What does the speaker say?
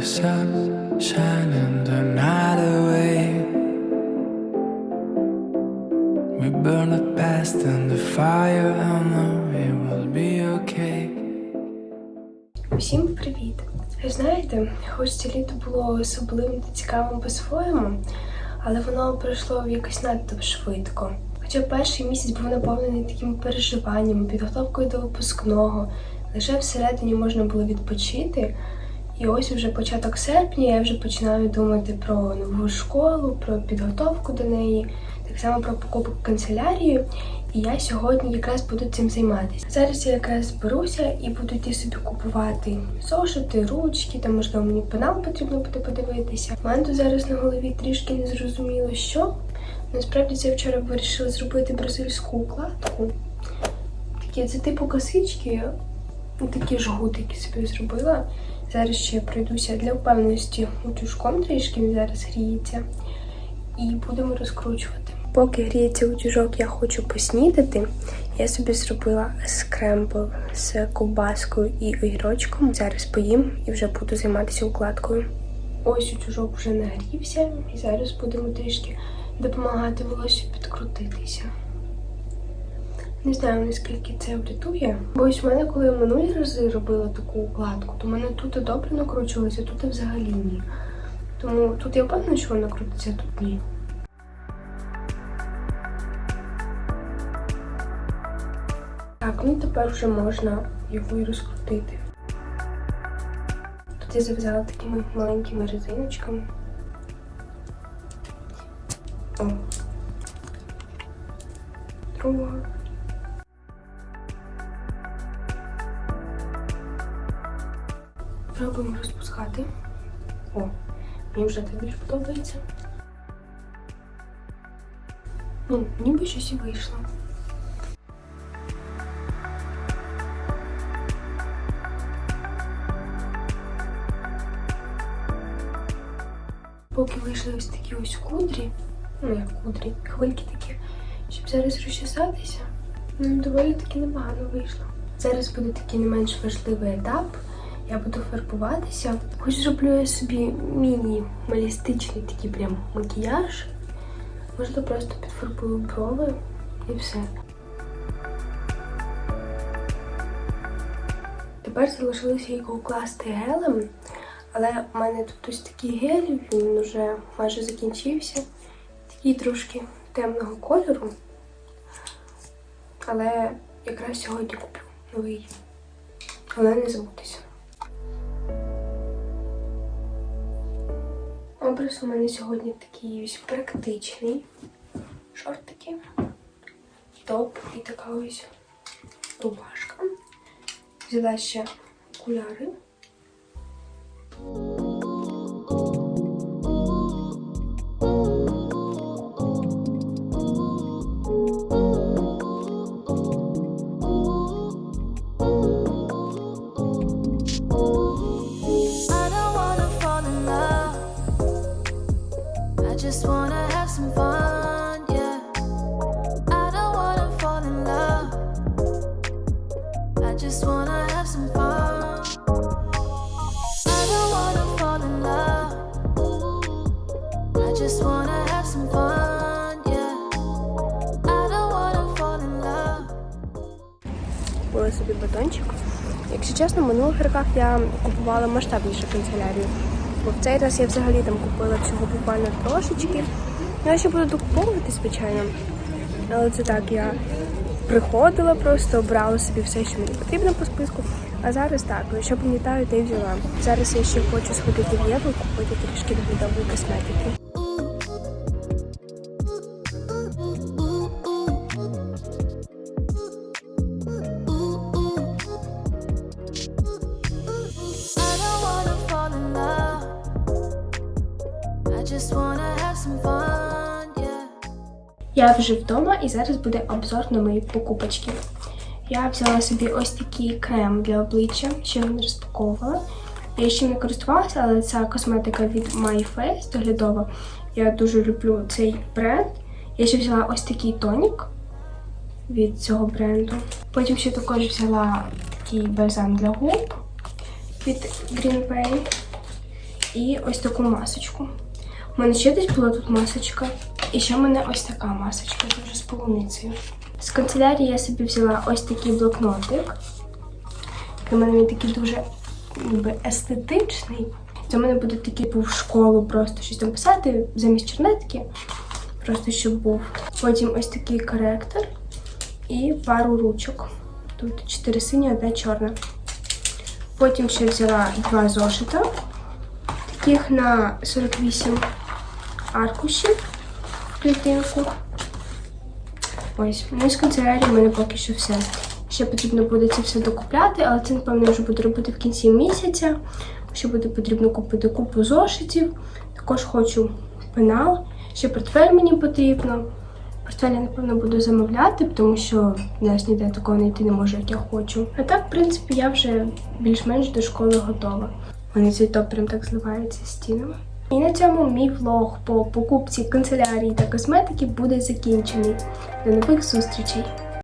the sun shining the night away. We burn the past in the fire, and know it will be okay. Усім привіт! Знаєте, хоч це літо було особливим та цікавим по-своєму, але воно пройшло якось надто швидко. Хоча перший місяць був наповнений такими переживаннями, підготовкою до випускного, лише всередині можна було відпочити. І ось уже початок серпня я вже починаю думати про нову школу, про підготовку до неї, так само про покупку канцелярію. І я сьогодні якраз буду цим займатися. Зараз я якраз зберуся і буду йти собі купувати зошити, ручки, там можливо мені пенал потрібно буде подивитися. У мене тут зараз на голові трішки не зрозуміло, що. Насправді це вчора вирішила зробити бразильську укладку. Такі це типу косички, такі жгутики собі зробила. Зараз ще пройдуся для впевненості утюжком трішки, він зараз гріється. І будемо розкручувати. Поки гріється утюжок, я хочу поснідати. Я собі зробила скрембл з ковбаскою і огірочком. Зараз поїм і вже буду займатися укладкою. Ось утюжок вже нагрівся, і зараз будемо трішки допомагати волосю підкрутитися. Не знаю, наскільки це врятує. Бо ось в мене, коли я минулі рази робила таку укладку, то в мене тут і добре накручувалося, тут і взагалі ні. Тому тут я впевнена, що воно крутиться, тут ні. Так, ну тепер вже можна його і розкрутити. Тут я зав'язала такими маленькими резиночками. О. Друга. Пробуємо розпускати. О, мені вже так більш подобається. Ну, ніби щось і вийшло. Поки вийшли ось такі ось кудрі, ну як кудрі, хвильки такі, щоб зараз розчесатися, ну доволі таки непогано вийшло. Зараз буде такий не менш важливий етап. Я буду фарбуватися. Хоч зроблю я собі міні-малістичний такий прям макіяж. Можливо, просто підфарбую брови і все. Тепер залишилося його укласти гелем. Але в мене тут ось такий гель, він вже майже закінчився. Такий трошки темного кольору. Але якраз сьогодні куплю новий. Але не забудьтеся. Образ у мене сьогодні такий ось практичний. Шортики, топ і така ось рубашка. Взяла ще окуляри. Just. Купила собі батончик. Якщо чесно, в минулих роках я купувала масштабнішу канцелярію. Бо в цей раз я взагалі там купила всього буквально трошечки. Я ще буду докуповувати, звичайно. Але це так, я приходила просто, обрала собі все, що мені потрібно по списку. А зараз так, ну, що пам'ятаю, те й взяла. Зараз я ще хочу сходити в Єву, купити трішки доглядової косметики. Я вже вдома і зараз буде обзор на мої покупочки. Я взяла собі ось такий крем для обличчя, ще не розпаковувала. Я ще не користувалася, але це косметика від My Face доглядова. Я дуже люблю цей бренд. Я ще взяла ось такий тонік від цього бренду. Потім ще також взяла такий бальзам для губ від Green Bay. і ось таку масочку. У мене ще десь була тут масочка. І ще в мене ось така масочка, це вже з полуницею. З канцелярії я собі взяла ось такий блокнотик. Для мене він такий дуже ніби естетичний. Це в мене буде такий типу, в школу просто щось там писати замість чернетки. Просто щоб був. Потім ось такий коректор і пару ручок. Тут чотири сині, одна чорна. Потім ще взяла два зошита, таких на 48 аркушів клітинку. Ось, і з канцелярії в мене поки що все. Ще потрібно буде це все докупляти, але це, напевно, вже буду робити в кінці місяця. Ще буде потрібно купити купу зошитів. Також хочу пенал. Ще портфель мені потрібно. Портфель я, напевно, буду замовляти, тому що нас ніде такого знайти не можу, як я хочу. А так, в принципі, я вже більш-менш до школи готова. У мене прям так зливається стінами. І на цьому мій влог по покупці канцелярії та косметики буде закінчений. До нових зустрічей!